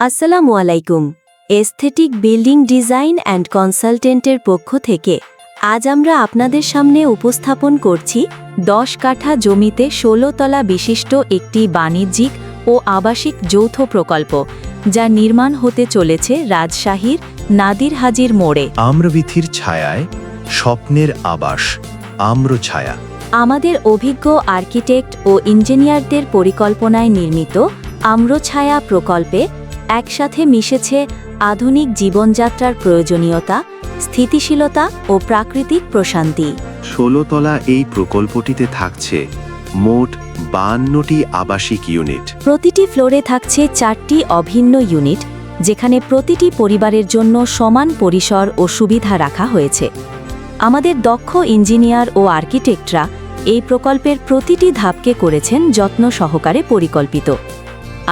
আসসালামু আলাইকুম। Aesthetic building design and কনসালটেন্টের পক্ষ থেকে আজ আমরা আপনাদের সামনে উপস্থাপন করছি দশ কাঠা জমিতে ষোলো তলা বিশিষ্ট একটি বাণিজ্যিক ও আবাসিক যৌথ প্রকল্প যা নির্মাণ হতে চলেছে রাজশাহীর নাদির হাজির মোড়ে। আম্রবিথির ছায়ায় স্বপ্নের আবাস আম্র ছায়া। আমাদের অভিজ্ঞ আর্কিটেক্ট ও ইঞ্জিনিয়ারদের পরিকল্পনায় নির্মিত আম্রছায়া প্রকল্পে একসাথে মিশেছে আধুনিক জীবনযাত্রার প্রয়োজনীয়তা স্থিতিশীলতা ও প্রাকৃতিক প্রশান্তি। ষোলোতলা এই প্রকল্পটিতে থাকছে মোট বান্নটি আবাসিক ইউনিট। প্রতিটি ফ্লোরে থাকছে চারটি অভিন্ন ইউনিট যেখানে প্রতিটি পরিবারের জন্য সমান পরিসর ও সুবিধা রাখা হয়েছে। আমাদের দক্ষ ইঞ্জিনিয়ার ও আর্কিটেক্টরা এই প্রকল্পের প্রতিটি ধাপকে করেছেন যত্ন সহকারে পরিকল্পিত।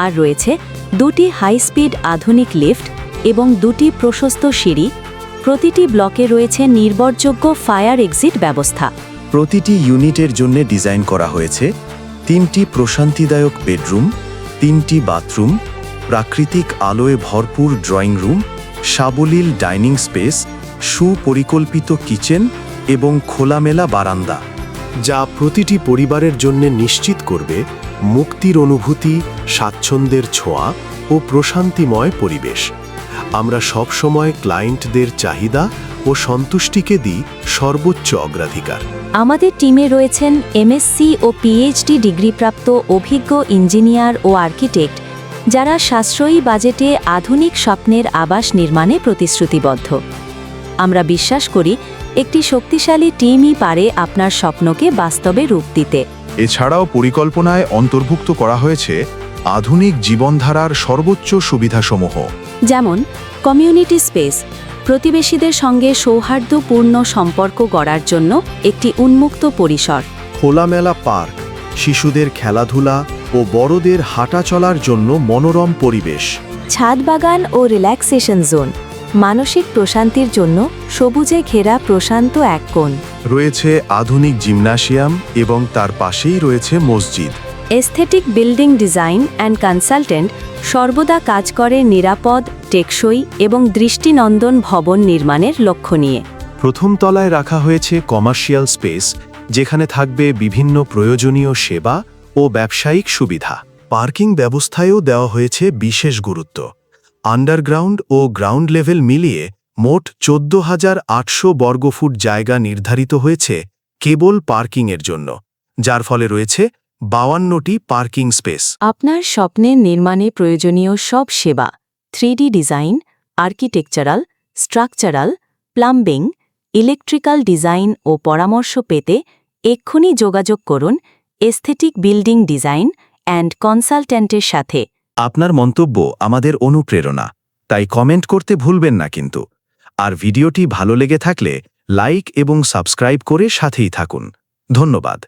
আর রয়েছে দুটি হাই স্পিড আধুনিক লিফট এবং দুটি প্রশস্ত সিঁড়ি, প্রতিটি ব্লকে রয়েছে নির্ভরযোগ্য ফায়ার এক্সিট ব্যবস্থা। প্রতিটি ইউনিটের জন্য ডিজাইন করা হয়েছে তিনটি প্রশান্তিদায়ক বেডরুম, তিনটি বাথরুম, প্রাকৃতিক আলোয় ভরপুর ড্রয়িং রুম, সাবলীল ডাইনিং স্পেস, সুপরিকল্পিত কিচেন এবং খোলামেলা বারান্দা, যা প্রতিটি পরিবারের জন্য নিশ্চিত করবে মুক্তির অনুভূতি, স্বাচ্ছন্দ্যের ছোঁয়া ও প্রশান্তিময় পরিবেশ। আমরা সবসময় ক্লায়েন্টদের চাহিদা ও সন্তুষ্টিকে দিই সর্বোচ্চ অগ্রাধিকার। আমাদের টিমে রয়েছেন এমএসসি ও পিএইচডি ডিগ্রিপ্রাপ্ত অভিজ্ঞ ইঞ্জিনিয়ার ও আর্কিটেক্ট, যারা সাশ্রয়ী বাজেটে আধুনিক স্বপ্নের আবাস নির্মাণে প্রতিশ্রুতিবদ্ধ। আমরা বিশ্বাস করি একটি শক্তিশালী টিমই পারে আপনার স্বপ্নকে বাস্তবে রূপ দিতে। এছাড়াও পরিকল্পনায় অন্তর্ভুক্ত করা হয়েছে আধুনিক জীবনধারার সর্বোচ্চ সুবিধাসমূহ। যেমন কমিউনিটি স্পেস প্রতিবেশীদের সঙ্গে সৌহার্দ্যপূর্ণ সম্পর্ক গড়ার জন্য একটি উন্মুক্ত পরিসর। খোলামেলা পার্ক শিশুদের খেলাধুলা ও বড়দের হাঁটা চলার জন্য মনোরম পরিবেশ। ছাদ বাগান ও রিল্যাক্সেশন জোন মানসিক প্রশান্তির জন্য সবুজে ঘেরা প্রশান্ত এক কোণ। রয়েছে আধুনিক জিমনাসিয়াম এবং তার পাশেই রয়েছে মসজিদ। Aesthetic building design and consultant সর্বদা কাজ করে নিরাপদ টেকসই এবং দৃষ্টিনন্দন ভবন নির্মাণের লক্ষ্য নিয়ে। প্রথম তলায় রাখা হয়েছে কমার্শিয়াল স্পেস যেখানে থাকবে বিভিন্ন প্রয়োজনীয় সেবা ও ব্যবসায়িক সুবিধা। পার্কিং ব্যবস্থায়ও দেওয়া হয়েছে বিশেষ গুরুত্ব। আন্ডারগ্রাউন্ড ও গ্রাউন্ড লেভেল মিলিয়ে মোট চোদ্দ হাজার আটশো বর্গফুট জায়গা নির্ধারিত হয়েছে কেবল পার্কিংয়ের জন্য, যার ফলে রয়েছে বাওয়ান্নটি পার্কিং স্পেস। আপনার স্বপ্নের নির্মাণে প্রয়োজনীয় সব সেবা, three D design, architectural, structural, plumbing, electrical design ও পরামর্শ পেতে এক্ষুনি যোগাযোগ করুন এস্থেটিক বিল্ডিং ডিজাইন অ্যান্ড কনসালট্যান্টের সাথে। আপনার মন্তব্য আমাদের অনুপ্রেরণা, তাই কমেন্ট করতে ভুলবেন না কিন্তু। আর ভিডিওটি ভালো লেগে থাকলে লাইক এবং সাবস্ক্রাইব করে সাথেই থাকুন। ধন্যবাদ।